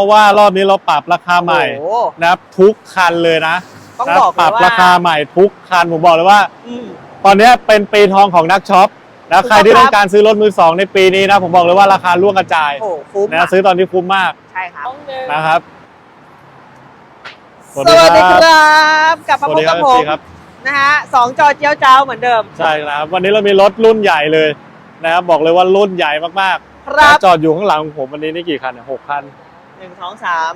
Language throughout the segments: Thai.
เพราะว่ารอบนี้เราปรับราคาใหม่โอ้โหนะครับทุกคันเลยนะต้องนะบอกปรับเลยว่า ราคาใหม่ทุกคันผมบอกเลยว่า อืม ตอนนี้เป็นปีทองของนักช็อปนะถูกต้องใครที่ครับ ต้องการซื้อรถมือสองในปีนี้นะผมบอกเลยว่าราคาล่วงกระจายโอ้โหคุ้มนะอะซื้อตอนนี้คุ้มมากใช่ครับ นะครับสวัสดีครับกลับมาสพวัสบดีคกัรับบผมครับ นะฮะสองจอเจียวเจ้าเหมือนเดิม ใช่ครับวันนี้เรามีรถรุ่นใหญ่เลยนะครับบอกเลยว่ารุ่นใหญ่มากครับๆจอดอยู่ข้างหลังของผมวันนี้นี่กี่คันเนี่ยหกคัน หนึ่งสองสาม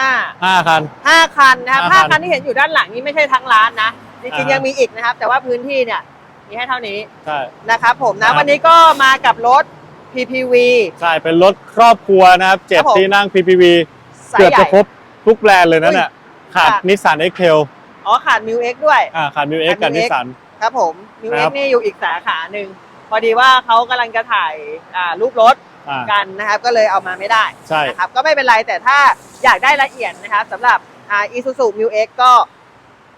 ห้าห้าคัน ห้าคันนะครับห้าห้าคัน คันที่เห็นอยู่ด้านหลังนี้ไม่ใช่ทั้งร้านนะจริงอ่าๆฮะยังมีอีกนะครับ แต่ว่าพื้นที่เนี่ยมีให้เท่านี้ใช่ นะครับผมครันะบ วันนี้ก็มากับรถ PPV ใช่ เป็นรถครอบครัวนะครับเจ็ดครับผม ที่นั่ง PPV สายเกือบใหญ่ จะครบทุกแบรนด์เลยนะอุ้ยเนี่ยขาดขาด นิสสันเอ็กเทลอ๋อขาดมิวเอ็กด้วย อ่าขาดมิวเอ็กขาดกับ Mil นิส X สัน ครับผมมิวคเอ็รักบ นี่อยู่อีกสาขาหนึ่งพอดีว่าเขากำลังจะถ่ายอ่ารูปรถ อ่า กันนะครับก็เลยเอามาไม่ได้ใช่ นะครับก็ไม่เป็นไรแต่ถ้าอยากได้ละเอียดนะครับสำหรับอ่าอีซูซูมิวเอ็กก็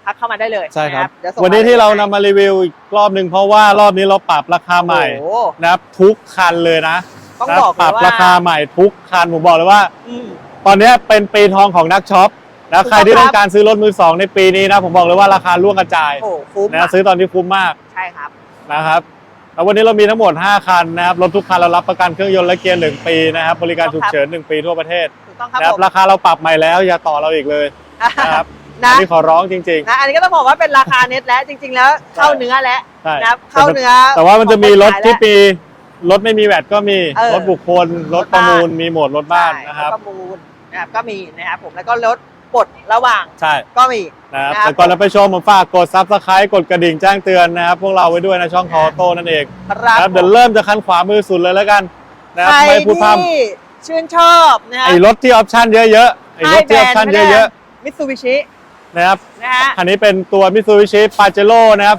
ทักเข้ามาได้เลยใช่ครับ นะเดี๋ยส่งวันนี้ที่เรานำให้มารีวิวอีกรอบหนึ่งเพราะว่ารอบนี้เราปรับราคาใหม่โอ้โหนะครับทุกคันเลยนะต้องนะบอกปรับเลยว่าราคาใหม่ทุกคันผมบอกเลยว่า อืม ตอนนี้เป็นปีทองของนักช็อปนะถูกต้อง ใครที่ต้องครับการซื้อรถมือสองในปีนี้นะผมบอกเลยว่าราคาล่วงกระจายโอ้โหคุ้มนะอะซื้อตอนนี้คุ้มมากใช่ครับนะครับ แล้ววันนี้เรามีทั้งหมด 5 คันนะครับรถทุกคันเรารับประกันเครื่องยนต์และเกียร์1ปีนะครับบริการฉุกเฉิน 1 ปีทั่วประเทศถูกต้องครับนะครับผมราคาเราปรับใหม่แล้วอย่าต่อเราอีกเลยนะครับนะอันนี่ขอร้องจริง นะอันนี้ก็ต้องบอกว่าเป็นราคาเน็ตแล้วจริง ๆ แล้วเข้าเนื้อแล้วๆใช่นะครับเข้าเนื้อแต่ว่ามันจะมีรถที่ของคนขายปีรถไม่มีแวดก็มีเออรถบุคคลรถประมูลมีหมดรถแล้วบ้านใช่นะครับถประมูลนะครับก็มีนะครับผมแล้วก็รถ ปลดระหว่างใช่ก็มี นะครับนะครับแต่ก่อนเราไปชมผมฝากกดซับสไครต์กดกระดิ่งแจ้งเตือนนะครับพวกเราไว้ด้วยนะช่องคอโต้นั่นเองครับนะครับเดี๋ยวเริ่มจากคันขวามือสุดเลยแล้วกันนะครับใครไม่พูดพร่ที่ชื่นชอบนะำไอ้รถที่ออปชั่นเยอะๆไอ้รถที่ออปชั่นเยอะมิตซูบิชิๆนะครับนะฮะคันนี้เป็นตัว Mitsubishi Pajero นะครับ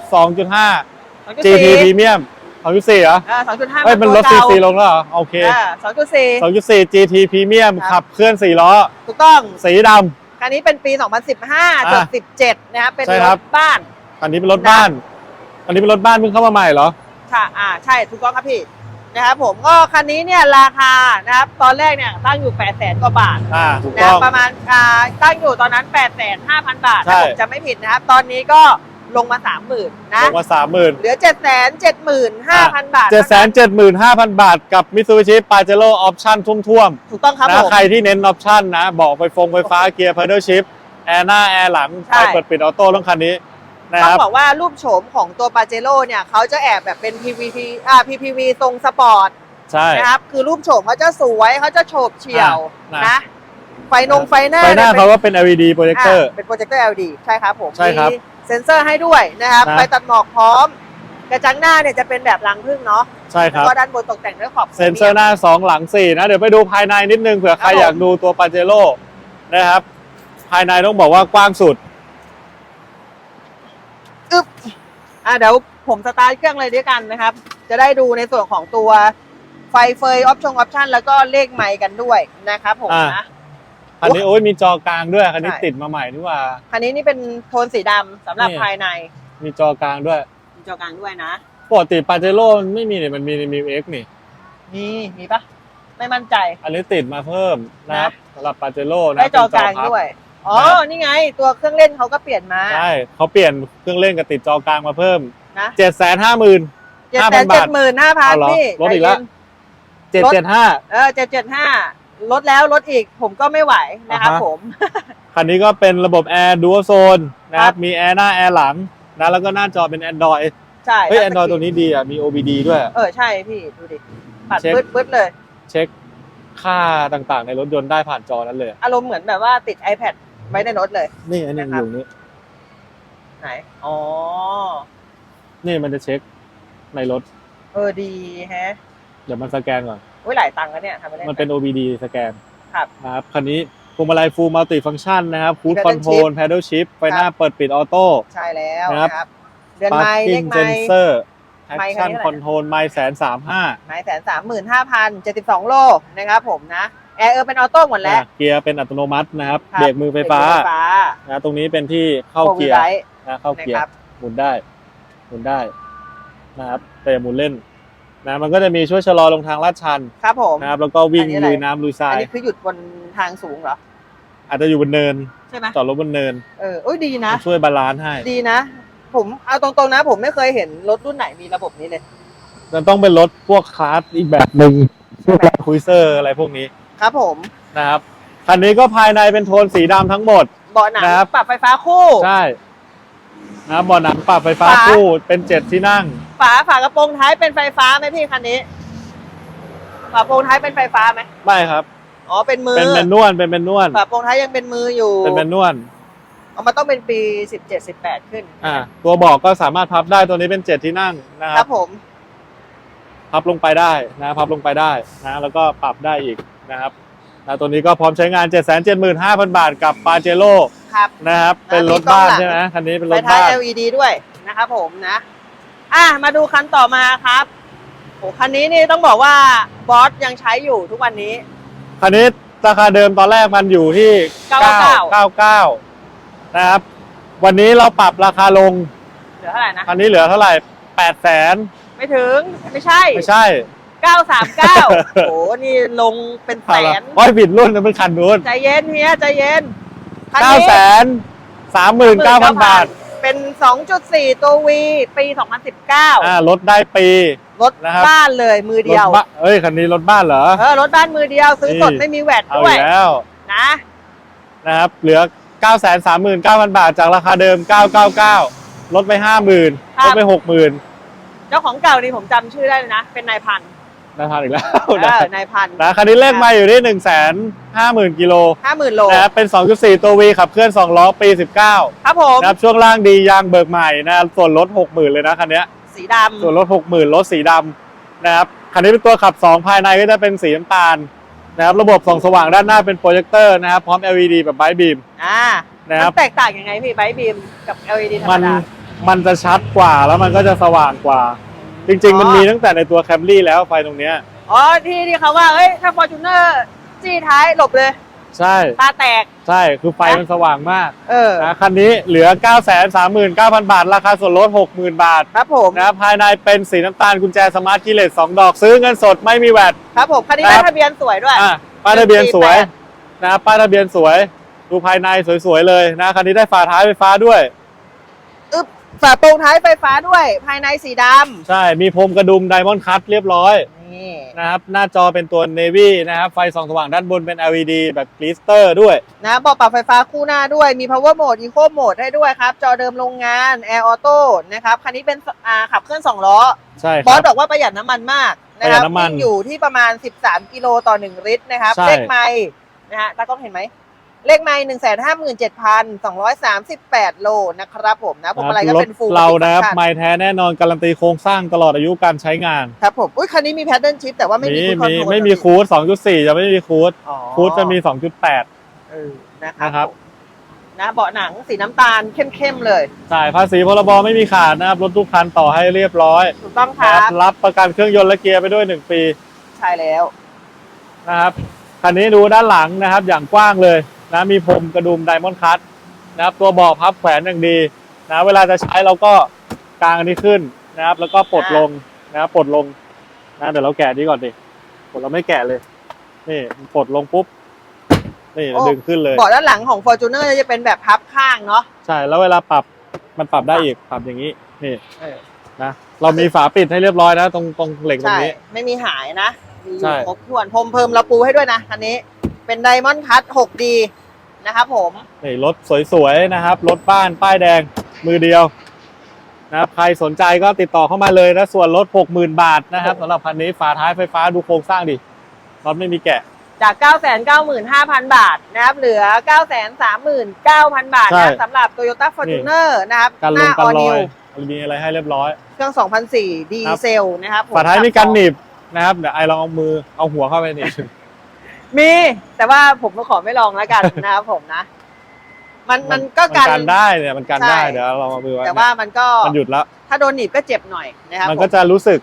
2.5 GT Premium 2.4เหรอสองจุดห้าเฮ้ยมันลด CC ลงแล้วเหรอโอเค สองจุดสี่2.4 GT Premium ครับขับเคลื่อน 4 ล้อ ถูกต้อง สีด คันนี้เป็นปี 2015จด17นะครับเป็นใช่รครับ ถบ้านำคันนี้เป็นรถบ้านคันนี้เป็นรถบ้านเพิ่งเข้ามาใหม่เหรอ ค่ะ อ่า ใช่ ถูกต้องครับพี่ นะครับผม ก็คันนี้เนี่ยราคา นะครับ ตอนแรกเนี่ยตั้งอยู่ 8 0 0 0 0กว่าบาท อ่า ถูกนะต้องประมาณ อ่า ตั้งอยู่ตอนนั้น 8 5 0 0 0 บาทใช่ ถ้าผมจะไม่ผิดนะครับ ตอนนี้ก็ ลงมา30,000นะ ลงมา30,000เหลือ7 7 5 0 0 0บาท775,000บาทกับ Mitsubishi Pajero Option ท่วมๆ ถูกต้องครับนะผมใครที่เน้นออปชั่นนะบอกไฟฟงไฟฟ้าเกียร์ pedal shift แอร์หน้าแอร์หลังใช่ไฟเปิดปิดออโต้ต้องคันนี้นะต้อคงรับบอกว่ารูปโฉมของตัวปาเจโร่เนี่ยเขาจะแอบแบบเป็น PVP อ่า PPV ทรงสปอร์ตใช่ นะครับ คือรูปโฉมเขาจะสวยเขาจะโฉบเฉี่ยวอะนะไฟนงไฟหน้าไฟหน้านี่ยเขาก็เป็น LED โปรเจคเตอร์อะเป็นโปรเจคเตอร์ LED ใช่ครับผมใช่ครับ มี เซ็นเซอร์ให้ด้วยนะครับนะไฟตัดหมอกพร้อม กระจังหน้าเนี่ยจะเป็นแบบรังพึ่งเนาะใช่คแล้วรับก็ด้านบนตกแต่งด้วยขอบเซ็นเซอร์หน้า 2 หลัง 4 นะ เดี๋ยวไปดูภายในนิดนึงเผื่อใครครับผมอยากดูตัวปาเจโร่นะครับ ภายในต้องบอกว่ากว้างสุด อึ๊บอะเดี๋ยวผมสตาร์ทเครื่องเลยด้วยกันนะครับ จะได้ดูในส่วนของตัวไฟเฟยออปชั่นออปชั่นแล้วก็เลขไมค์กันด้วยนะครับผมอะนะ คันนี้โอ้ยมีจอกลางด้วยคันนี้ใช่ ติดมาใหม่นี่หว่า คันนี้นี่เป็นโทนสีดำสำหรับนี่ภายในมีจอกลางด้วยมีจอกลางด้วยนะ ปกติปาเจโร่มันไม่มีเนี่ยมันมีในมิวเอ็กนี่ มีมีปะไม่มั่นใจ อันนี้ติดมาเพิ่มนะครับสำหรับปาเจโร่นะได้จอกลางเป็นพับด้วย อ๋อนะนี่ไง ตัวเครื่องเล่นเขาก็เปลี่ยนมา ใช่เขาเปลี่ยนเครื่องเล่นกับติดจอกลางมาเพิ่มนะเจ็ดแสนห้าหมื่น เจ็ด5,000แสนเจ็ดหมื่นห้าพันเอาเหรอพี่ลดอีกแล้ว ใจเย็นเจ็ดรถเจ็ดห้าเออเจ็ดเจ็ดห้า ลดแล้วลดอีกผมก็ไม่ไหวนะครับอ่าฮะ ผม คันนี้ก็เป็นระบบแอร์ดู a l โซนนะคครัรับ บ มีแอร์หน้าแอร์หลังนะแล้วก็หน้าจอเป็น Android ใช่เฮ้ยทัชสกรี Android ตัวนี้ดีอะ มี OBD ด้วย เออใช่พี่ดูดิปัดเช็ค ปึ๊ดปึ๊ดเลย เช็คค่าต่างๆ ในรถยนต์ได้ผ่านจอนั้นเลย อารมณ์เหมือนแบบว่าติด iPad ไว้ในรถเลย นี่อันนี้นะครับอยู่นี้ไหน อ๋อ นี่มันจะเช็คในรถ เออดีแฮะ เดี๋ยวมันสแกนก่อน อุ้ยหลายตังค์แล้วเนี่ยทำไปได้มันเป็น OBD สแกนครับนะครับคันนี้พวงมาลัย full multi function นะครับ cruise Paddle control paddle shift ไฟหน้าครับเปิดปิดออโต้ใช่แล้วนะครับนะครับเดือนไม้เลข parking ไม้ sensor ไมค์คัน action นี้เท่าไหร่ control ไมล์แสนสามห้าไม้แสนสามหมื่นห้าพันเจ็ดสิบสองโลนะครับผมนะแอร์เออเป็นออโต้หมดแล้ว เกียร์เป็นอัตโนมัตินะครับครับเบรกมือไฟฟ้าเบรกมือไฟฟ้านะตรงนี้เป็นที่เข้า Four wheel เกียร์ drive นะเข้าเกียร์นะครับหมุนได้หมุนได้นะครับแต่อย่าหมุนเล่น นะมันก็จะมีช่วยชะลอลงทางลาดชันครับผมนะครับแล้วก็วิ่งอันนี้อะไรลุยน้ำลุยทราอันยนี้คือหยุดบนทางสูงเหรอ อาจจะอยู่บนเนินใช่ไหมจอดรถบนเนินเออโอ้ยดีนะช่วยบาลานซ์ให้ดีนะ ผมเอาตรงๆนะ ผมไม่เคยเห็นรถรุ่นไหนมีระบบนี้เลย มันต้องเป็นรถพวกคลาสอีกแบบหนึ่งพวกคุยเซอร์อะไรพวกนี้ครับผมนะครับคันนี้ก็ภายในเป็นโทนสีดำทั้งหมด เบาะหนังครับ ปรับไฟฟ้าคู่ ใช่ นะครับเบาะหนังปรับไฟฟ้าฝา คู่เป็นเจ็ดที่นั่ง ฝาฝากระโปรงท้ายเป็นไฟฟ้าไหมพี่คันนี้ ฝากระโปรงท้ายเป็นไฟฟ้าไหมไม่ครับ อ๋อเป็นมือเป็นแมนนวลเป็นแมนนวลฝากระโปรงท้ายยังเป็นมืออยู่เป็นแมนนวลเอามาต้องเป็นปีสิบเจ็ดสิบแปดขึ้นอ่า ตัวเบอกก็สามารถพับได้ตัวนี้เป็นเจ็ดที่นั่งนะคครัรับบผม พับลงไปได้นะพับลงไปได้นะ แล้วก็ปรับได้อีกนะครับ นะตัวนี้ก็พร้อมใช้งาน 7 7 5 0 0 0 บาทกับปาเจโร่ครับ นะครับ เป็นรถบ้านใช่ไหมคันนี้เป็นไฟรถท้ายบ้าน LED ด้วยนะครับผมนะ อะ มาดูคันต่อมาครับโอ้คันนี้นี่ต้องบอกว่าบอสยังใช้อยู่ทุกวันนี้ คันนี้ราคาเดิมตอนแรกมันอยู่ที่ 999 999นะครับ วันนี้เราปรับราคาลง เหลือเท่าไหร่นะ คันนี้เหลือเท่าไหร่8แสนไม่ถึง ไม่ใช่ ไม่ใช่ 939โอ้นี่ลงเป็นแสนโอ้ยผิดรุ่นนะเป็นคันนู้นใจเย็นเฮียใจเย็นคัน9นี้แสน39,000บาท เป็น 2.4 ตัว V ปี อ่า2019 รถได้ปี รถนะครับ บ้านเลยมือรเดีถยวบ้านเอ้ยคันนี้รถบ้านเหรอ เออรถบ้านมือเดียวซื้อสดนี่ ไม่มีแวดเอาด้วอียกแล้วนะนะครับ เหลือ 939,000 บาทจากราคาเดิม 999 ลดไป 50,000ลดไป 60,000 เจ้าของเก่านี่ผมจำชื่อได้เลยนะ เป็นนายพัน นะทันอีกแล้วเอนะอนายพันนะคันนี้เลขมาอยู่ที่150,000กิโลห้าหมื่นโลนะครับเป็น 2.4 ตัว V ขับเคลื่อน 2 ล้อปี 19 ครับผมนะครับช่วงล่างดียางเบิกใหม่นะครับส่วนลด 60,000 เลยนะคันเนี้ยสีดส่วนลด 60,000รถสีดำนะครับคันนี้เป็นตัวขับ 2 ภายในก็จะเป็นสีน้ำตาลนะครับระบบส่องสว่างด้านหน้าเป็นโปรเจคเตอร์นะครับพร้อม LED แบบไบบีมำอ่านะครับมันแตกต่างยังไงพี่ไบบีมกับ LED ธรรมัมนดามันจะชัดกว่าแล้วมันก็จะสว่างกว่า จริง ๆ มันอ๋อมีตั้งแต่ในตัวแคมรี่แล้วไฟตรงเนี้ย อ๋อที่ที่เขาว่าเอ้ยถ้าฟอร์จูเนอร์จี้ท้ายหลบเลยใช่ตาแตก ใช่คือไฟมันสว่างมากเออนะคันนี้เหลือ 939,000 บาท ราคาส่วนลด 60,000 บาท ครับผมนะครับภายในเป็นสีน้ำตาลกุญแจสมาร์ทคีย์เลส2ดอกซื้อเงินสดไม่มีแวดครับผมคันนี้คได้รับทะเบียนสวยด้วยอะป้ายทะเบียนสวย148นะครับป้ายทะเบียนสวย ดูภายในสวยๆเลยนะคันนี้ได้ฝาท้ายไฟฟ้าด้วยอึ๊บ ฝาโปร่งท้ายไฟฟ้าด้วย ภายในสีดใช่ มีพรมกระดุมไดมอนด์คัตเรียบร้อยำนี่ นะครับ หน้าจอเป็นตัว Navy นะครับ ไฟส่องสว่างด้านบนเป็น LED แบบกลิสเตอร์ด้วย นะเบอกปรับไฟฟ้าคู่หน้าด้วย มี power mode eco mode ให้ด้วยครับ จอเดิมโรงงาน air auto นะครับ คันนี้เป็นอ่าขับเคลื่อน 2 ล้อ ใช่คบอรัสบบอกว่าประหยัดน้ำมันมากนะครัประหยัดน้ำมันวิ่งอยู่ที่ประมาณ 13 กิโลต่อ 1 ลิตรนะครับใช่ เลขไมล์นะฮะตากล้องเห็นไหม เลขไมล์157,238โลนะครับผมนะผมอะไรก็เป็นฟูลเรานะครับไม่แท้แน่นอนการันตีโครงสร้างตลอดอายุการใช้งาน ครับผมอุ้ยคันนี้มีแพดเดิลชิพแต่ว่าไม่มีมีคูดคอนมีโทรลไม่มีคูด2.4จะไม่มีคูดอ๋อคูดจะมี2.8เออนะคนะครับผมนะเบาะหนังสีน้ำตาลเข้มๆเลยจ่ายภาษีพรบไม่มีขาดนะครับรถทุกคันต่อให้เรียบร้อยถูกต้องคนะรัครับบรับประกันเครื่องยนต์และเกียร์ไปด้วย1ปี ใช่แล้วนะครับคันนี้ดูด้านหลังนะครับ อย่างกว้างเลย นะมีพรมกระดุมไดมอนด์คัตนะครับตัวเบาะพับแขวนอย่างดีนะเวลาจะใช้เราก็กางอันนี้ขึ้นนะครับ แล้วก็ปลดลงนะครับปลดลงนะเดี๋ยวเราแกะนี้ก่อนดิปลดเราไม่แกะเลย นี่ปลดลงปุ๊บนี่เราโอ้ดึงขึ้นเลยเบาะด้านหลังของ Fortuner จะเป็นแบบพับข้างเนาะใช่แล้วเวลาปรับมันปรับได้อีกปรับอย่างนี้นี่เออนะเรามีฝาปิดให้เรียบร้อยนะ ตรงตรงเหล็กตรใช่งนี้ไม่มีหายนะมีอใช่ยู่ครบถ้วนพรมเพิ่มเราปูให้ด้วยนะคันนี้ เป็นไดมอนด์คัต 6D นะครับผม นี่รถสวยๆนะครับ รถบ้านป้ายแดงมือเดียวนะครับใครสนใจก็ติดต่อเข้ามาเลยนะ ส่วนลด60,000 บาทนะครับสำหรับคันนี้ฝาท้ายไฟฟ้าดูโครงสร้างดิรถไม่มีแกะ จาก 995,000 บาทนะครับ เหลือ 939,000 บาทใช่นะสำหรับ Toyota Fortuner นะครับกันหลงน้ากัน All รอ New ยมีอะไรให้เรียบร้อย เครื่อง 2004 ดีเซลนะครับผมฝาท้ายมีกันหนีบนะครับเดี๋ยวไอลองเอามือเอาหัวเข้าไปหนีบ มี แต่ว่าผมก็ขอไม่ลองแล้วกันนะครับผมนะ มันมันก็มันกันกันได้เนี่ยมันกันได้ใช่เดี๋ยวเราเอามือไว้แต่ว่ามันก็มันหยุดแล้ว ถ้าโดนหนีบก็เจ็บหน่อยนะครับมันผก็จะรู้สึก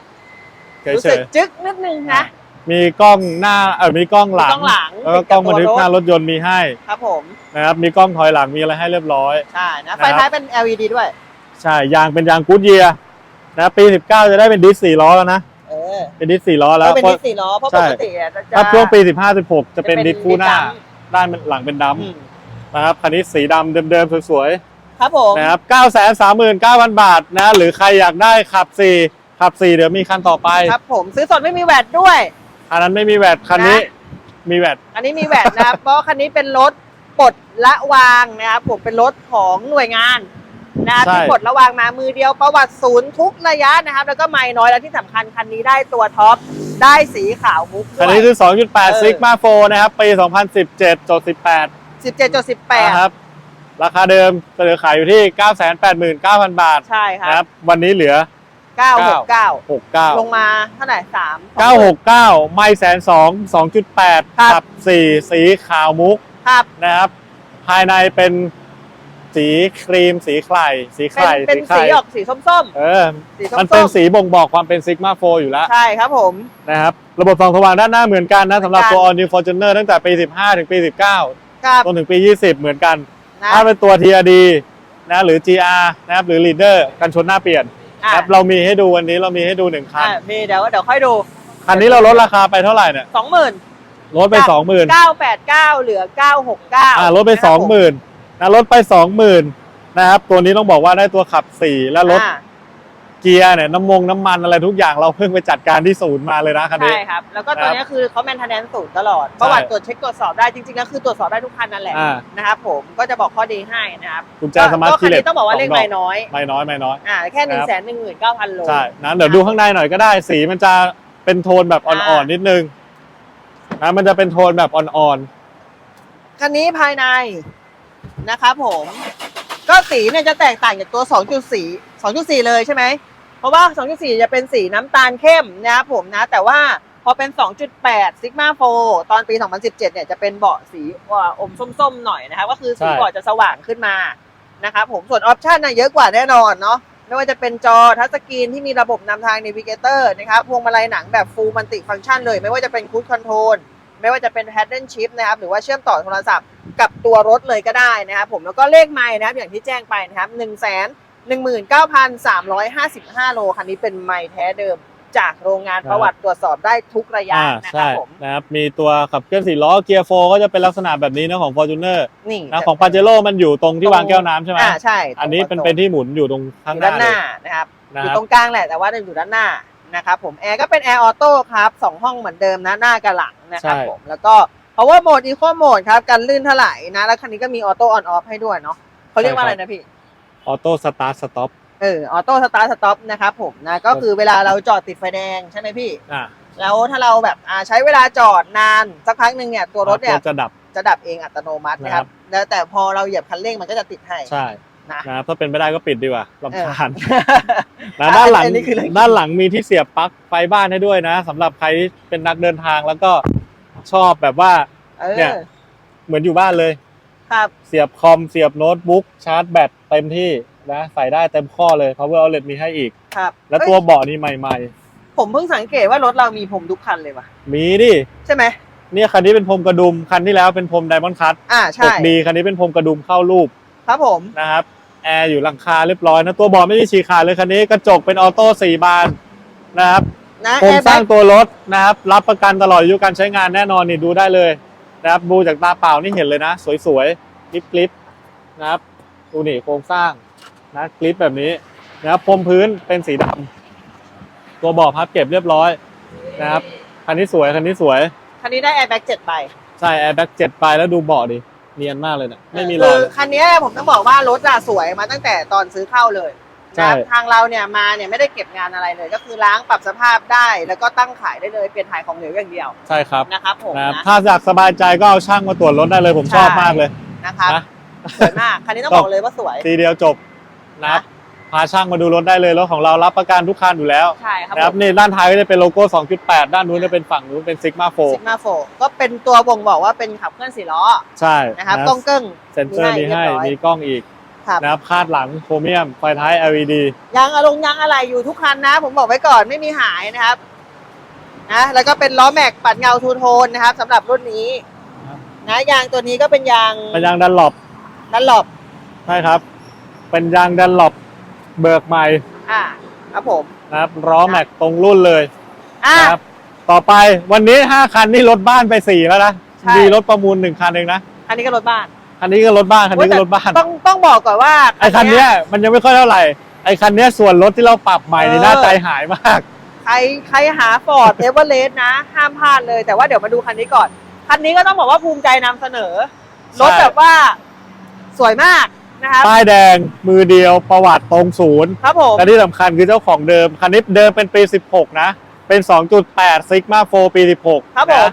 เฉรู้สึกยจึ๊กนิดนึงๆนะมีกล้องหน้าเออมีกล้องหลัมีกล้องหลังแล้วก็กล้องบันทึกหน้ารรถยนต์มีให้ ครับผมนะครับมีกล้องถอยหลังมีอะไรให้เรียบร้อยใช่นะนะครับไฟท้ายเป็น LED ด้วย ใช่ยางเป็นยางกูดเยียร์นะปี 19 จะได้เป็นดิสสี่ล้อแล้วนะ เอเออเป็นดิสสี่ล้อแล้แล้ววเป็นเพดิราะสสี่ล้อเพราะใช่ปกติอะจะถ้าช่วงปี 15 16 จะเป็นจะเป็นดิสคู่หน้าดิสดด้านหลังเป็นดอืมำนะครับคันนี้สีดำเดิมๆสวยครับผม ๆนะครับ 939,000 บาทนะหรือใครอยากได้ขับ 4 ขับ 4 เดี๋ยวมีคันต่อไป ครับผมซื้อสดไม่มีแวดด้วย อันนั้นไม่มีแวดคันนี้มีแวด อันนี้มีแวดนะครับ เพราะคันนี้เป็นรถปลดละวางนะครับผมเป็นรถของหน่วยงาน นะครับใช่ ที่ปลดละวางมามือเดียวประวัติศูนย์ทุกระยะนะครับ แล้วก็ไม่น้อยแล้วที่สำคัญคันนี้ได้ตัวท็อปได้สีขาวมุกด้คันวยนี้คือ เออ2.8 Sigma 4นะครับ ปี 2017จด18สิบเจ็ดจุดสิบแปดนะครับ ราคาเดิมเสนอขายอยู่ที่ 989,000 บาทใช่คนะครัรับ บ วันนี้เหลือเก้าหกเก้าล69งมาเท่าไหร่สาม969 ไม่แสนสอง2.8ครับ ขับ 4 สีขาวมุกครับ นะครับ ภายในเป็น สีครีม สีไข่สีเป็นไข่เป็นไข่สีออกสีส้ม เออๆสีส้มันเป็นมสีบ่งบอกความเป็น Sigma 4อยู่แล้ว ๆ ใช่ครับผม นะครับระบบส่องสว่างด้านหน้าเหมือนกันนะสำหรับเหมืตัอวนกัน All New Fortuner ตั้งแต่ปี 15 ถึงปี 19ครับจนถึงปี 20 เหมือนกัน นะถ้าเป็นตัว TRD นะหรือ GR นะครับหรือ Leader กันชนหน้าเปลี่ยนอะนะครับเรามีให้ดูวันนี้เรามีให้ดูหนึ่งคัน อะมีเดี๋ยวเดี๋ยวค่อยดู คันนี้เราลดราคาไปเท่าไหร่เนี่ยสองหมื่นลดไปจากสองหมื่นเก้าแปดเก้าเหลือเก้าหกเก้าอ่าลดไปสองหมื่ นนะลดไปสองหมื่นนะครับ ตัวนี้ต้องบอกว่าได้ตัวขับสี่และรถเกียร์เนี่ยน้ำมงน้ำมันอะไรทุกอย่างเราเพิ่งไปจัดการที่ศูนย์มาเลยนะคันนี้ ใช่ครับ แล้วก็ตัวครับเนี้ยคือเขาแมนเทนแนนสูตรตลอดประวัติตรวจเช็คตรวจสอบได้จริงๆแล้วคือตรวจสอบได้ทุกคันนั่นแหละอ่า นะครับผมก็จะบอกข้อดีให้นะครับกุญแจสมาร์ทก็คีคันย์เลนี้ต้องบอกว่าเลขไม่น้อยไม่น้อยไม่น้อย อ่าแค่หนึ่งครับแสนหนึ่งหมื่นเก้าพันโล ใช่นะเดี๋ยวดูข้างในหน่อยก็ได้ สีมันจะเป็นโทนแบบอ่อนอ่าๆนิดนึงนะมันจะเป็นโทนแบบอ่อนคันนี้ภายใน นะครับผมก็สีเนี่ยจะแตกต่างจากตัว 2.4 2.4 เลยใช่ไหม เพราะว่า 2.4 จะเป็นสีน้ำตาลเข้มนะครับผมนะ แต่ว่าพอเป็น 2.8 Sigma 4ตอนปี 2017 เนี่ยจะเป็นเบาะสีว่าอมส้มๆ หน่อยนะครับ ก็คือสีเบาะจะสว่างขึ้นมานะครับผม ส่วนออปชันน่ะเยอะกว่าแน่นอนเนาะ ไม่ว่าจะเป็นจอทัชสกรีนที่มีระบบนำทาง Navigator นะครับ พวงมาลัยหนังแบบ Full Multi Function เลย ไม่ว่าจะเป็น Cruise Control ไม่ว่าจะเป็น Paddle Shift นะครับหรือว่าเชื่อมต่อโทรศัพท์กับตัวรถเลยก็ได้นะครับผมแล้วก็เลขไมล์นะครับอย่างที่แจ้งไปนะครับ1 1 9 3 5 5 โลคันนี้เป็นไมล์แท้เดิม จากโรงงานประวัติตรวจสอบได้ทุกระๆยะอ่านะครัใช่บผมนะครับมีตัวขับเคลื่อนสี่ล้อเกียร์โฟก็จะเป็นลักษณะแบบนี้นะของ Fortuner นี่นะของปาเจโร่มันอยู่ตรงที่วางแก้วน้ำใช่ไหมอ่าใช่ อันนี้เป็นเป็นที่หมุนอยู่ตรงข้างอยู่หน้าด้านหเลน้ายนะครับนะอยู่ครับตรงกลางแหละแต่ว่าอยู่ด้านหน้า นะครับผมแอร์ก็เป็นแอร์ออโต้ครับสองห้องเหมือนเดิมนะหน้ากับหลังนะครับใช่ผมแล้วก็ power mode eco mode ครับกันลื่นเท่าไหร่นะ แล้วคันนี้ก็มีออโต้ออนออฟให้ด้วยเนาะเขาเรียกว่าอะไรนะพี่ออโต้สตาร์ทสต็อปเออออโต้สตาร์ทสต็อปนะครับผมนะก็คือเวลาเราจอดติดไฟแดงใช่ไหมพี่อ่าแล้วถ้าเราแบบอ่าใช้เวลาจอดนานสักพักหนึ่งเนี่ยตัวรถเนี่ยจะดับจะดับเองอัตโนมัตินะครับ แล้วแต่พอเราเหยียบคันเร่งมันก็จะติดให้ใช่ นะ นะครับถ้าเป็นไม่ได้ก็ปิดดีกว่าลำคาญเออนะด้านหลังอันนี้คือเรื่องจริง ด้านหลังมีที่เสียบปลั๊กไฟบ้านให้ด้วยนะสำหรับใครที่เป็นนักเดินทางแล้วก็ชอบแบบว่า เอเนี่ย อเหมือนอยู่บ้านเลย ครับ เสียบคอมเสียบโน้ตบุ๊กชาร์จแบตเต็มที่นะใส่ได้เต็มข้อเลย power outlet มีให้อีก ครับแล้วเอ้ยตัวเบาะนี่ใหม่ ผมเพิ่งสังเกตว่ารถเรามีผมทุกคันเลยว่ะ ๆ มีดิใช่ไหมเนี่ยคันนี้เป็นพรมกระดุมคันที่แล้วเป็นพรมไดมอนด์คัตอ่าตใช่กดีคันนี้เป็นพรมกระดุมเข้ารูป ครับผมนะครับแอร์อยู่หลังคาเรียบร้อยนะตัวเบาะไม่มีฉีกขาดเลยคันนี้กระจกเป็นออโต้สี่บานนะครับนะโครงแอร์สร้าแบ็งตัวรถนะครับ รับประกันตลอดอายุการใช้งานแน่นอนนี่ดูได้เลยนะครับดูจากตาเปล่านี่เห็นเลยนะ สวยๆกริบๆนะครับดูนี่โครงสร้างนะกริบแบบนี้นะครับพรมพื้นเป็นสีดำตัวเบาะพับเก็บเรียบร้อยนะครับคันนี้สวยคันนี้สวยคันนี้ได้แอร์แบ็กเจ็ดใบใช่แอร์แบ็กเจ็ดไปแล้วดูเบาะดิ เนียนมากเลยเนะไม่มีรคือยอเลยคันนี้ผมต้องบอกว่ารถอะสวยมาตั้งแต่ตอนซื้อเข้าเลยใช่ นะทางเราเนี่ยมาเนี่ยไม่ได้เก็บงานอะไรเลย ก็คือล้างปรับสภาพได้ แล้วก็ตั้งขายได้เลยเปลี่ยนถ่ายของเหลวอย่างเดียวใช่ครับนะครับผมนะครับนะ ถ้าอยากสบายใจก็เอาช่างมาตรวจรถได้เลยผมชอบใช่ มากเลยนะครับนะ สวยมากคันนี้ต้องจบบอกเลยว่าสวย ทีเดียวจบนะครับนะ พาช่างมาดูรถได้เลยรถของเรารับประกันทุกคันอยู่แล้วใช่ครับนะครับผมนี่ด้านท้ายก็จะเป็นโลโก้ 2.8 ด้านนู้นจะเป็นฝั่งนู้นเป็น Sigma ซิกมาโฟก็เป็นตัวบ่งบอกว่าเป็นขับเคลื่อนสี่ล้อ4ใช่นะครับกล้องเกิ้งเซนเซอร์มีให้มีให้เรียบร้อยมีกล้องอีกครับนะครับคาดหลังโครเมียมไฟท้าย LED ยางอารมณ์ยางอะไรอยู่ทุกคันนะ ผมบอกไว้ก่อนไม่มีหายนะครับนะแล้วก็เป็นล้อแม็กปัดเงาทูโทนนะครับสำหรับรุ่นนี้ครับนะยางตัวนี้ก็เป็นยางเป็นยางดันหลบนันหลบใช่ครับ เป็นยางดันหลบ เบิกใหม่อ่าครับผมนะครับล้อแม็กตรงรุ่นเลยอะนะครับ ต่อไปวันนี้ห้าคันนี่รถบ้านไปสี่แล้วนะใช่ มีรถประมูลหนึ่งคันเองนะอันนี้ก็รถบ้านคันนี้ก็รถบ้านคันนี้ก็รถบ้าน ต้องต้องบอกก่อนว่า ไอคันเนี้ยมันยังไม่ค่อยเท่าไหร่ ไอคันเนี้ยส่วนรถที่เราปรับใหม่นี่เออ น่าใจหายมาก ใครใครหาฟอร์ดเอเวอเรสต์นะ ห้ามพลาดเลยแต่ว่าเดี๋ยวมาดูคันนี้ก่อน คันนี้ก็ต้องบอกว่าภูมิใจนำเสนอรถใช่แบบว่าสวยมาก นะครับป้ายแดงมือเดียวประวัติตรงศูนย์ครับผมและที่สำคัญคือเจ้าของเดิม คันนี้เดิมเป็นปี 16 นะ เป็น 2.8 Sigma 4ปี 16 ครับผมนะ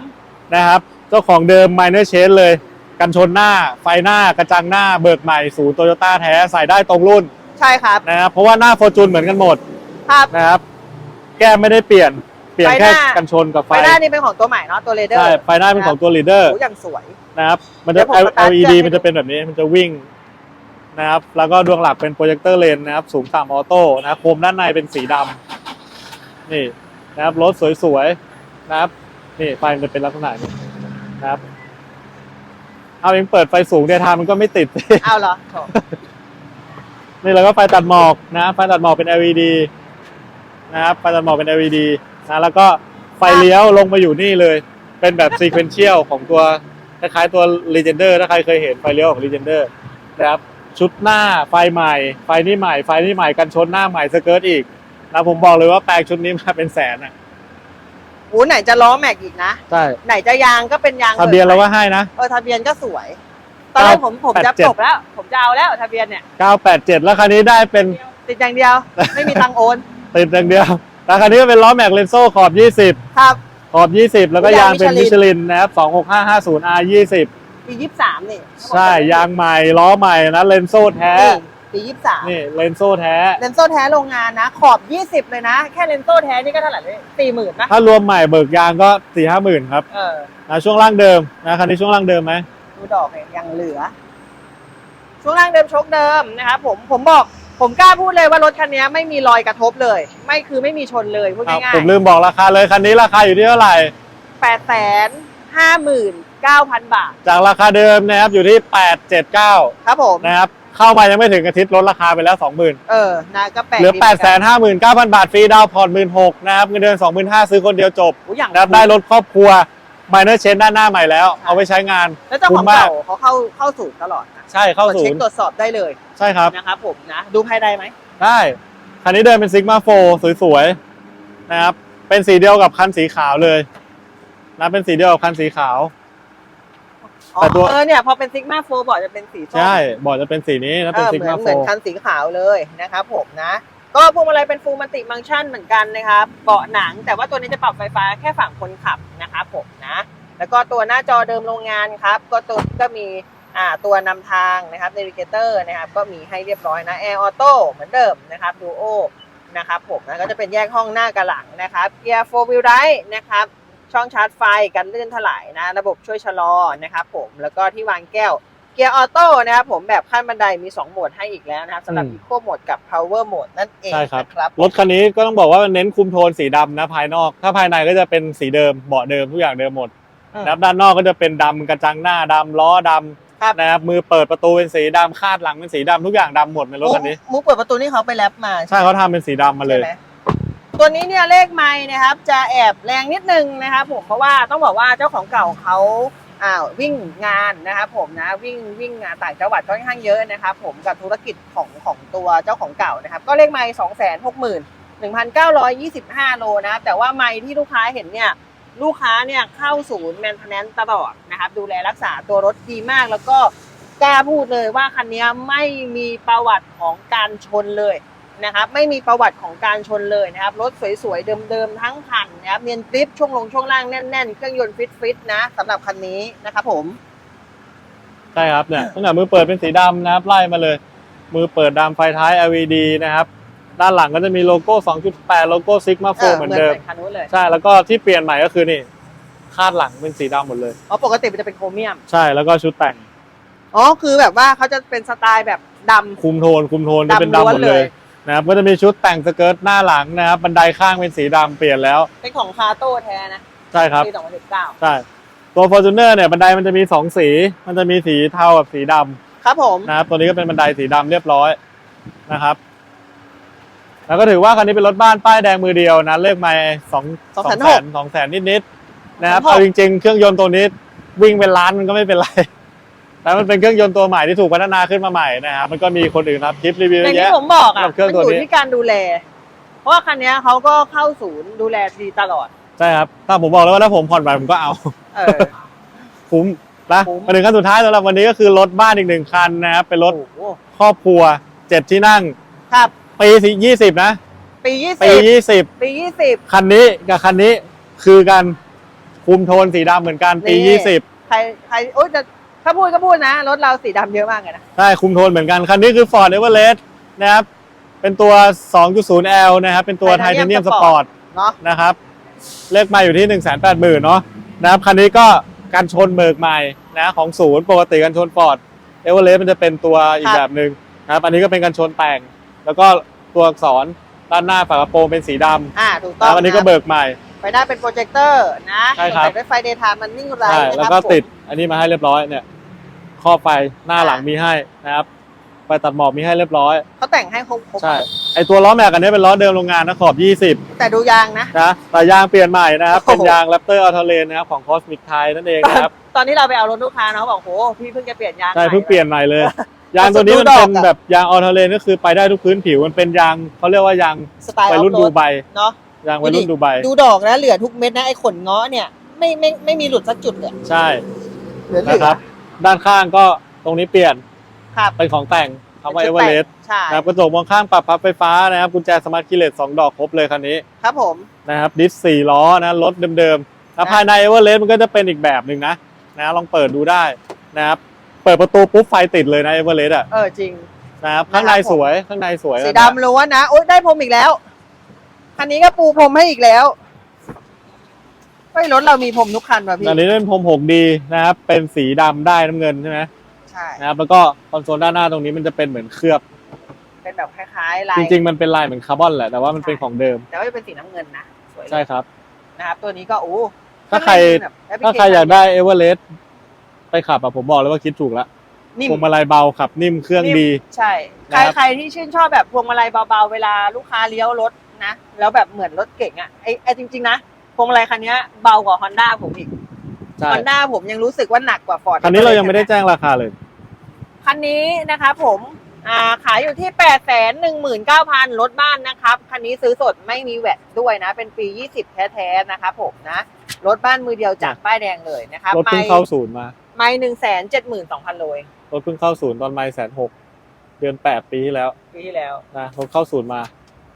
นะครับ เจ้าของเดิม Minor Change เลย กันชนหน้า ไฟหน้ากระจังหน้าเบิกใหม่ศูนย์โตโยต้าแท้ใส่ได้ตรงรุ่นใช่ครับนะครับเพราะว่าหน้า Fortune เหมือนกันหมดครับนะครับ แก้มไม่ได้เปลี่ยนเปลี่ยนไฟหแค่น้ากันชนกับไฟไฟหน้านี่เป็นของตัวใหม่เนาะตัวเรเดอร์ใช่ไฟหน้าเป็นของตัว Leader โอ้อย่างสวยนะครับมันเดี๋จะยวผมสตาร์ท LED เครื่องให้มันจะเป็นแบบนี้มันจะวิ่ง นะครับ แล้วก็ดวงหลักเป็นโปรเจคเตอร์เลนนะครับ สูงต่ำออโต้นะครับโคมด้านในเป็นสีดำนี่นะครับรถสวยๆนะครับนี่ไฟมันจะเป็นลักษณะนี้นะครับเอาเองเปิดไฟสูงเนี่ยทางมันก็ไม่ติด เอาเหรอโถนี่แล้วก็ไฟตัดหมอกนะไฟตัดหมอกเป็น LED นะครับไฟตัดหมอกเป็น LED นะแล้วก็ไฟเลี้ยวลงมาอยู่นี่เลย เป็นแบบ sequential ของตัวคล้ายๆตัว Legender ถ้าใครเคยเห็นไฟเลี้ยวของ Legender นะครับ ชุดหน้าไฟใหม่ ไฟนี่ใหม่ ไฟนี่ใหม่กันชนหน้าใหม่สเกิร์ตอีกนะผมบอกเลยว่าแปลงชุดนี้มาเป็นแสนอะโอ้ไหนจะล้อแม็กอีกนะ ใช่ไหนจะยางก็เป็นยางทะเบียนเราบิก็กใหม่ให้นะเออทะเบียนก็สวย ตอนแรกผมผมจะ987จบแล้ว ผมจะเอาแล้วทะเบียนเนี่ย987 แล้วคันนี้ได้เป็นติดอย่างเดียว ไม่มีตังค์โอนติดอย่างเดียวแล้วคันนี้ก็เป็นล้อแม็กเลนโซ่ขอบ 20 ครับ ขอบ 20 แล้วก็ยางเป็นยางมิ Michelin ชลินนะครับ 26550 R 20 ปียี่สิบสามนี่ใช่ยางใหม่ล้อใหม่นะเลนโซ่แท้นี่ปียี่สิบสามนี่เลนโซ่แท้เลนโซ่แท้โรงงานนะ ขอบยี่สิบเลยนะ แค่เลนโซ่แท้นี่ก็เท่าไหร่เลยสี่หมื่นนะถ้ารวมใหม่เบิกยางก็4 5หมื่นครับเออนะช่วงล่างเดิมนะคันนี้ช่วงล่างเดิมไหมดูดอกเนี่ยยังเหลือ ช่วงล่างเดิมชกเดิมนะครับผมผมบอกผมกล้าพูดเลยว่ารถคันนี้ไม่มีรอยกระทบเลย ไม่คือไม่มีชนเลยพูดอ้าวง่ายผมลืมบอกราคาเลยคันนี้ราคาอยู่ที่เท่าไหร่ๆแปดแสนห้าหมื่น เก้าพันบาท จากราคาเดิมนะครับอยู่ที่ 879 ครับผมนะครับเข้ามายังไม่ถึงอาทิตย์ลดราคาไปแล้ว 20,000 เออนะก็แปลกเหลือดี8 5 9 0 0 0 บาทฟรีดาวน์ผ่อน16,000นะครับเงินเดือน25,000ซื้อคนเดียวจบโอ้อย่างนะครับได้รถครอบครัว Minor Change ด้านหน้าใหม่แล้ว เอาไปใช้งาน แล้วเจ้าของคุ้มมากเก่าเขาเข้าเข้าศูนย์ตลอดนะใช่เข้าตรวจศูเช็คนย์ตรวจสอบได้เลยใช่ครับนะครับผมนะดูภายในไหมได้คันนี้เดินเป็นซิกมาโฟสวยๆนะครับเป็นสีเดียวกับคันสีขาวเลยนะเป็นสีเดียวกับคันสีขาวอ๋อ แต่ตัวเออเนี่ยพอเป็นซิกมาโฟบอร์ดจะเป็นสีส้มใช่บอกจะเป็นสีนี้นะเอเป็นอซิกเหมือมานโฟเหมือนคันสีขาวเลยนะครับผมนะ ก็พวงมาลัยเป็นฟูลมัลติมังชันเหมือนกันนะครับเบาะหนัง แต่ว่าตัวนี้จะปรับไฟฟ้าแค่ฝั่งคนขับนะครับผมนะ แล้วก็ตัวหน้าจอเดิมโรงงานครับ ก็ตัวก็มีอ่าตัวนำทางนะครับเนวิเกเตอร์นะครับก็มีให้เรียบร้อยนะแอร์ออโต้เหมือนเดิมนะครับดูโอนะครับผมนะก็จะเป็นแยกห้องหน้ากับหลังนะครับเกียร์โฟวิลไรนะครับ ช่องชาร์จไฟกันลื่นถลายนะ ระบบช่วยชะลอนะครับผมแล้วก็ที่วางแก้วเกียร์ออโต้นะครับผมแบบขั้นบันไดมี 2 โหมดให้อีกแล้วนะครับสำหรับอืม Eco Mode กับ Power Mode นั่นเองใช่ครับนะครับรถคันนี้ก็ต้องบอกว่ามันเน้นคุมโทนสีดำนะภายนอก ถ้าภายในก็จะเป็นสีเดิมเบาะเดิมทุกอย่างเดิมหมดอืมนะครับด้านนอกก็จะเป็นดำกระจังหน้าดำล้อดำครับนะครับมือเปิดประตูเป็นสีดำคาดหลังเป็นสีดำทุกอย่างดำหมดในรถคันนี้มุกเปิดประตูนี่เขาไปแรปมาใช่เขาทำเป็นสีดำมาเลยใช่ไหม ตัวนี้เนี่ยเลขไม้นะครับ จะแอบแรงนิดนึงนะครับผมเพราะว่าต้องบอกว่าเจ้าของเก่าเขาอ่าวิ่งงานนะครับผมนะวิ่งวิ่งงานต่างจังหวัดค่อนข้างเยอะนะครับผมกับธุรกิจของของตัวเจ้าของเก่านะครับ ก็เลขไม้สองแสนหกหมื่นหนึ่งพันเก้าร้อยยี่สิบห้าโลนะครับแต่ว่าไม้ที่ลูกค้าเห็นเนี่ยลูกค้าเนี่ยเข้าศูนย์แมนเทนแนนตลอดนะครับดูแลรักษาตัวรถดีมากแล้วก็กล้าพูดเลยว่าคันนี้ไม่มีประวัติของการชนเลย นะครับไม่มีประวัติของการชนเลยนะครับรถสวยๆเดิมๆทั้งคันนะครับเนียนกริปช่วงลงช่วงล่างแน่นๆ เครื่องยนต์ฟิตๆนะสำหรับคันนี้นะครับผม ใช่ครับเนี่ยตั้งแต่มือเปิดเป็นสีดำนะครับไล่มาเลย มือเปิดดำไฟท้าย LED นะครับด้านหลังก็จะมีโลโก้ 2.8 โลโก้ Sigma เออ4เหมือนเดิมคันนู้นเลยใช่แล้วก็ที่เปลี่ยนใหม่ก็คือนี่คาดหลังเป็นสีดำหมดเลยอ๋อปกติมันจะเป็นโครเมียม ใช่แล้วก็ชุดแต่งอ๋อคือแบบว่าเขาจะเป็นสไตล์แบบดำคุมโทนคุมโทนจะเป็นดำล้ดำวนหมดเลยเลย นะครับก็จะมีชุดแต่งสเกิร์ตหน้าหลังนะครับบันไดข้างเป็นสีดำเปลี่ยนแล้ว เป็นของคาโต้แท้นะใช่ครับปี2019 ใช่ตัว Fortuner เนี่ยบันไดมันจะมีสองสี มันจะมีสีเทากับสีดำครับผมนะครับตัวนี้ก็เป็นบันไดสีดำเรียบร้อยนะครับ แล้วก็ถือว่าคันนี้เป็นรถบ้านป้ายแดงมือเดียวนะเลขไม่สองสองสแสองนแสหนกสองแสนนิดๆนะครับสองหก เอาจริงๆเครื่องยนต์ตัวนี้วิ่งเป็นล้านมันก็ไม่เป็นไร แต่มันเป็นเครื่องยนต์ตัวใหม่ที่ถูกพัฒนาขึ้นมาใหม่นะครับมันก็มีคนอื่นครับคลิปรีวิวอย่างเยที่อะผมบอกอะสำหรับเครื่องมันตัวอยู่นี้ ที่การดูแล เพราะว่าคันนี้เขาก็เข้าศูนย์ดูแลดีตลอด ใช่ครับถ้าผมบอกแล้วว่าถ้าผมผ่อนไปผมก็เอา เออ คุ้มนะคุ้ม มาถึงขั้นสุดท้ายสำหรับวันนี้ก็คือรถบ้านอีกหนึ่งคันนะครับเป็นรถโอ้โหครอบครัวเจ็ดที่นั่งครับ ปียี่สิบนะปียี่ปีสิบยี่สิบปียี่สิบ คันนี้กับคันนี้คือกันคุมโทนสีดำเหมือนกันปีนี่ ยี่สิบ ใครใครโอ๊ยจะ ถ้าพูดก็พูดนะ รถเราสีดำเยอะมากเลยนะ ใช่คุมโทนเหมือนกัน คันนี้คือ Ford Everest นะครับ เป็นตัว 2.0L นะครับ เป็นตัวไท Titanium เทเนียมส Sport ปอร์ตเนาะนะครับ เลขมาอยู่ที่ 1 8 0 0 0 0เนาะนะครับ คันนี้ก็การชนเบิกใหม่นะของศูนย์ปกติการชน Ford Everest มันจะเป็นตัวอีกแบบหนึ่งนะครับ อันนี้ก็เป็นการชนแต่ง แล้วก็ตัวอักษรด้านหน้าฝากระโปรงเป็นสีดำอ่าถูกนะต้อคงรับอันนี้ก็ะเบิกใหม่ ไฟหน้าเป็นโปรเจคเตอร์นะใช่ครับแต่ด้วยไฟเดย์ไทม์มันนิ่งไรใช่นะแล้วครับก็ผมติด อันนี้มาให้เรียบร้อยเนี่ยครอบไฟหน้าหลังอ่ามีมีให้นะครับไฟตัดหมอกมีให้เรียบร้อยเขาแต่งให้ครบครบใช่ไอตัวล้อแม็กอันนี้เป็นล้อเดิมโรงงานนะขอบ 20 แต่ดูยางนะนะแต่ยางเปลี่ยนใหม่นะครับโอ้เป็นโหยาง Raptor a u t o l a n นะครับของ Cosmic Thai นั่นเองนะครับตอนที่เราไปเอารถลูกค้าเนาะบอกโหพี่เพิ่งจะเปลี่ยนยางใช่ใหม่เพิ่งเปลี่ยนใหม่เลยแล้วยางตัวนี้มันดอกเป็นอะแบบยาง a u t o l a n ก็คือไปได้ทุกพื้นผิวมันเป็นยางเขาเรียกว่ายางสไตล์วัยรุ่นออฟโรดูดไบเนาะยางวัยรุ่นดูไบดูดอกนะเหลือทุกเม็ดนะไอ้ขนเงาะเนี่ยไม่ไม่ไม่มีหลุดสักจุดเลยใช่ เหลือเหลืนะอครับ ด้านข้างก็ตรงนี้เปลี่ยนครับเป็นของแต่งคำว่าป็เอนเวชุอดเรแต่สงใช่นะครับกระจกมองข้างปรับพับไฟฟ้านะครับกุญแจสมาร์ทคีเลสสองดอกครบเลยคันนี้ครับผม นะครับดิสสี่ล้อนะรถเดิมๆแล้วภายในเอเวอเรสต์มันก็จะเป็นอีกแบบหนึ่งนะนะลองเปิดดูได้นะครับเปิดประตูปุ๊บไฟติดเลยนะเอเวอเรสต์อะเออจริง นะครับข้างในสวยข้างในสวยสีดำล้วนนะโอ๊ยได้พรมอีกแล้วคันนี้ก็ปูพรมให้อีกแล้ว เฮ้ยรถเรามีพรมทุกคันว่ะพี่อันนี้เป็นพรม 6D นะครับ เป็นสีดำได้น้ำเงินใช่ไหมใช่ นะครับ แล้วก็คอนโซลด้านหน้าตรงนี้มันจะเป็นเหมือนเคลือบ เป็นแบบคล้ายๆลายจริง ๆ มันเป็นลายเหมือนคาร์บอนแหละ แต่ว่ามันเป็นของเดิม แต่ว่าจะเป็นสีน้ำเงินนะ สวยเลยใช่ครับ นะครับ ตัวนี้ก็โอ้ถ้าใคร แบบแอปพลิถ้าเคใครชันอยากได้เอเวอเรสต์ไปขับอะผมบอกเลยว่าคิดถูกละนิ่มพวงมาลัยเบาขับนิ่มเครื่องนิ่ม ดี ใช่นะใครครับ ใครที่ชื่นชอบแบบพวงมาลัยเบาๆ เวลาลูกค้าเลี้ยวรถนะ แล้วแบบเหมือนรถเก่งอะไอ้ไอ้จริง ๆ นะพ วงมาลัยคันเนี้ยเบากว่า Honda ผมอีกใช่ Honda ผมยังรู้สึกว่าหนักกว่า Ford คันนี้เรายังไม่ได้แจ้งราคาเลย คันนี้นะครับผมอ่าขายอยู่ที่8ปดแสนหนึ่งหมื่นเก้าพันรถบ้านนะครับ คันนี้ซื้อสดไม่มีแวตด้วยนะ เป็นปี20แท้ๆนะครับผมนะ รถบ้านมือเดียวจากป้ายแดงเลยนะครับรถเพิ่งเข้าศูนย์มา ไม่หนึ่งแสนเจ็ดหมื่นสองพันโลเองรถเพิ่งเข้าศูนย์ตอนไม่แสนหกเดือนแปดปีที่แล้ว ปีที่แล้วนะรถเข้าศูนย์มา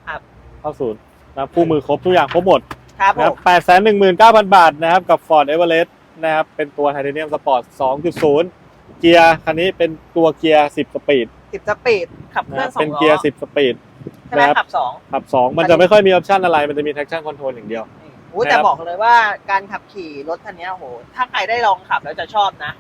ครับเข้าศูนย์นะคู่มือครบทุกอย่างครบหมด ครับผนะครับมแปดแสนหนึ่งหมื่นเก้าพันบาทนะครับ กับ Ford Everest นะครับ เป็นตัวไทเทเนียมสปอร์ตสองจุดศูนย์เกียร์คันนี้เป็นตัวเกียร์สิบสปีดสิบสปีดขับเคนะลื่อนสองเป็นล้อเกียร์สิบสปีด ใช่ไหมนะครับ ขับสอง ขับสองมันจะไม่ค่อยมีออปชันอะไร มันจะมี traction control อย่างเดียว โอ้แต่นะครับ บอกเลยว่าการขับขี่รถคันเนี้ยโห ถ้าใครได้ลองขับแล้วจะชอบนะ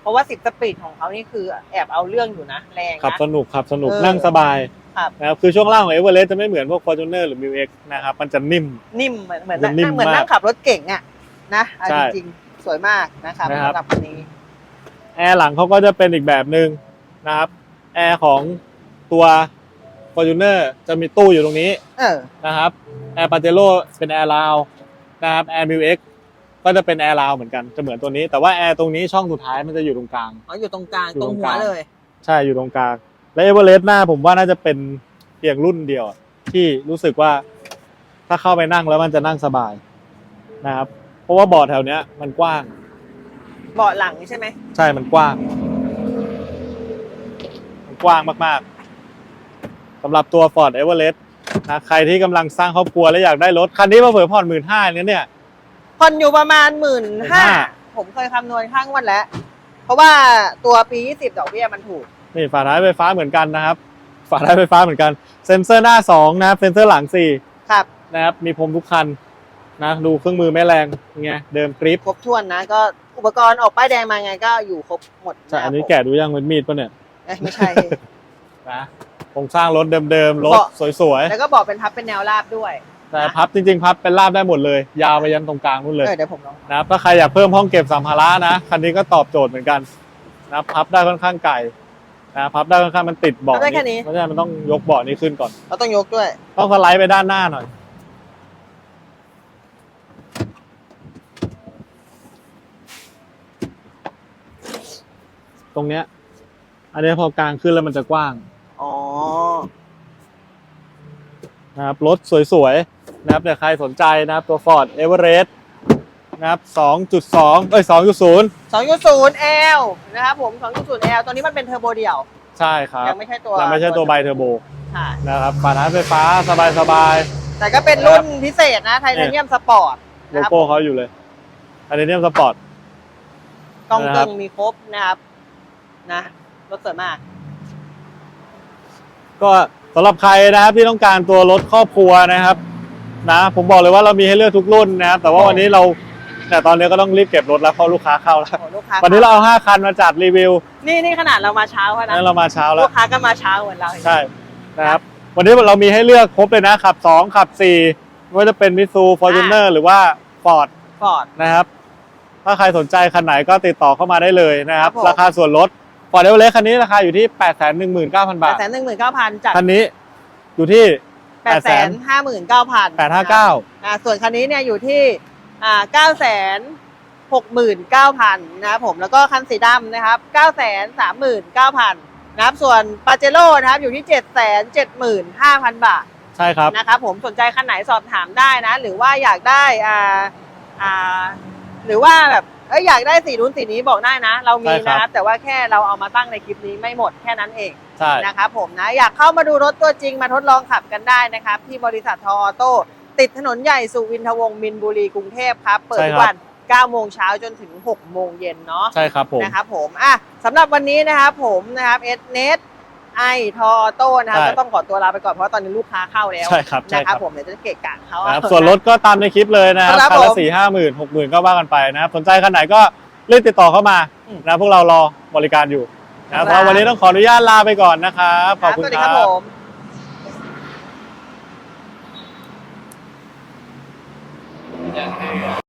เพราะว่าสิบสปีดของเขานี่คือแอบเอาเรื่องอยู่นะ แรงขับนะ สนุกขับสนุกเออ นั่งสบาย ครับ นะครับคือช่วงล่างของ Everest จะไม่เหมือนพวก Fortuner หรือ m i x นะครับมันจะนิ่ม นิ่มเหมือนเหมือนมันนิ่มนั่งเหมือนมากนั่งขับรถเก่งอะนะเอาใช่จริงๆสวยมากนะครับนะครับ สำหรับคันนี้แอร์หลังเขาก็จะเป็นอีกแบบหนึ่งนะครับแอร์ของตัว Fortuner จะมีตู้อยู่ตรงนี้เออนะครับแอร์ปาเจโร่เป็นแอร์ลาวนะครับแอร์มิวเอ็กก็จะเป็นแอร์ลาวเหมือนกันจะเหมือนตัวนี้แต่ว่าแอร์ตรงนี้ช่องสุดท้ายมันจะอยู่ตรงกลาง อ๋ออยู่ตรงกลางอยู่ตรตรงงหักวลาง เลย ใช่อยู่ตรงกลาง และเอเวอเรสต์หน้าผมว่าน่าจะเป็นเพียงรุ่นเดียวอะที่รู้สึกว่าถ้าเข้าไปนั่งแล้วมันจะนั่งสบายนะครับ เพราะว่าเบาะแถวเนี้ยมันกว้าง เบาะหลังนี่ใช่ไหมใช่มันกว้าง มันกว้างมากๆสำหรับตัว Ford Everest นะใครที่กำลังสร้างครอบครัวและอยากได้รถ คันนี้มาเผื่อผ่อนหมื่นห้าเนี่ย ผ่อนอยู่ประมาณหมื่นห้า15,000ผมเคยคำนวณข้างวันแล้ว เพราะว่าตัวปียี่สิบดอกเบี้ยมันถูก นี่ฝาท้ายไฟฟ้าเหมือนกันนะครับ ฝาท้ายไฟฟ้าเหมือนกัน เซ็นเซอร์หน้า 2 นะครับ เซ็นเซอร์หลัง ครับ 4 นะครับ มีพรมทุกคันนะ ดูเครื่องมือแม่แรงเป็นไงเดิมกริปครบถ้วนนะ ก็อุปกรณ์ออกป้ายแดงมาไงก็อยู่ครบหมดใช่ะอันนี้ผมแกะดูยังเป็นมีดปะเนี่ยเอ้ยไม่ใช่ นะโครงสร้างรถเดิมๆรถเบาะสวยแล้วก็บอกเป็นพับเป็นแนวราบด้วย ๆ แต่พับจริง ๆ พับเป็นราบได้หมดเลย ยาวไปยันตรงกลางนู่นเลย เออเดี๋ยวผมลอง นะครับถ้าใครอยากเพิ่มห้องเก็บสัมภาระนะ คันนี้ก็ตอบโจทย์เหมือนกันนะครับพับได้ค่อนข้างไกล นะพับได้ค่อนข้างมันติดเบาะพับได้แค่นี้ เพราะฉะนั้นมันต้องยกเบาะนี้ขึ้นก่อน เราต้องยกด้วย ต้องสไลด์ไปด้านหน้าหน่อย ตรงเนี้ย อันนี้พอกลางขึ้นแล้วมันจะกว้างอ๋อ นะครับรถสวยๆนะครับเนี่ยใครสนใจนะครับตัว Ford Everest นะครับ2.2เอ้ย2.0 2.0 L นะครับผม 2.0 L ตัวนี้มันเป็นเทอร์โบเดี่ยว ใช่ครับยังไม่ใช่ตัวยังไม่ใช่ตัวไบเทอร์โบใช่นะครับฝาท้ายไฟฟ้าสบาย แต่ก็เป็นรุ่นพิเศษนะไทเทเนียมสปอร์ตๆโลโก้เขาอยู่เลยอันนี้เนี่ยสปอร์ต กล้องนะคเกิรับงมีครบนะครับนะรถสวยมาก ก็สำหรับใครนะครับที่ต้องการตัวรถครอบครัวนะครับ นะ ผมบอกเลยว่าเรามีให้เลือกทุกรุ่นนะครับแต่ว่าวันนี้เรา แต่ตอนนี้ก็ต้องรีบเก็บรถแล้วเพราะลูกค้าเข้าแล้ว โอ้ลูกค้าวันนี้เราเอาห้าคันมาจัดรีวิวนี่นี่ขนาดเรามาเช้าแล้วนะนั้นเรามาเช้าแล้ลูวกค้าก็มาเช้าเหมือนเราใช่นะครับ วันนี้เรามีให้เลือกครบเลยนะ ขับ 2 ขับ4ไม่ว่าจะเป็นมิซูฟอร์จูเนอร์หรือว่าฟอร์ดฟอร์ด นะครับ ถ้าใครสนใจคันไหนก็ติดต่อเข้ามาได้เลยนะครับ ครับผม ราคาส่วนลดฟอร์ดเอเวอเรสต์คันนี้ราคาอยู่ที่ 8 1 9 0 0 0 แปบาดท แสนหนึ่งหมื่นเก้าพันจากคันนี้อยู่ที่ แปดแสนห้าหมื่นเก้าพัน859อ่าส่วนคันนี้เนี่ยอยู่ที่ อ่าเก้าแสนหกหมื่นเก้าพันนะครับผมแล้วก็คันสีดำนะครับเก้าแสนสามหมื่นเก้าพันนะครับส่วนปาเจโร่นะครับอยู่ที่เจ็ดแสนเจ็ดหมื่นห้าพันบาทใช่ครับนะครับผมสนใจคันไหนสอบถามได้นะ หรือว่าอยากได้อ่าอ่าหรือว่าแบบเอ้ยอยากได้สีนู้นสีนี้บอกได้นะ เรามีใช่ครับนะครับ แต่ว่าแค่เราเอามาตั้งในคลิปนี้ไม่หมดแค่นั้นเองใช่นะครับผมนะอยากเข้ามาดูรถตัวจริงมาทดลองขับกันได้นะครับ ที่บริษัททออโต้ ติดถนนใหญ่สุวินทวงศ์มินบุรีกรุงเทพครับ เปิดทุกวัน9โมงเช้าจนถึง 6 โมงเย็นเนาะใช่ครับผมนะครับผมอะสำหรับวันนี้นะครับผมนะครับเอสเนสไอทออโต้นะครับใช่ก็ต้องขอตัวลาไปก่อนเพราะว่าตอนนี้ลูกค้าเข้าแล้วใช่ครับใช่นะคครัรับบผมเดี๋ยวจะเกะกะเขานะครับส่วนรถก็ตามในคลิปเลยนะครับครับคันละผมสี่ห้าหมื่นหกหมื่นก็ว่ากันไปนะครับสนใจคันไหนก็รีบติดต่อเข้ามาอืมนะพวกเรารอบริการอยู่นะครับครับวันนี้ต้องขออนุญาตลาไปก่อนนะครับขอบคุณสวัสดีคครัรับ บผม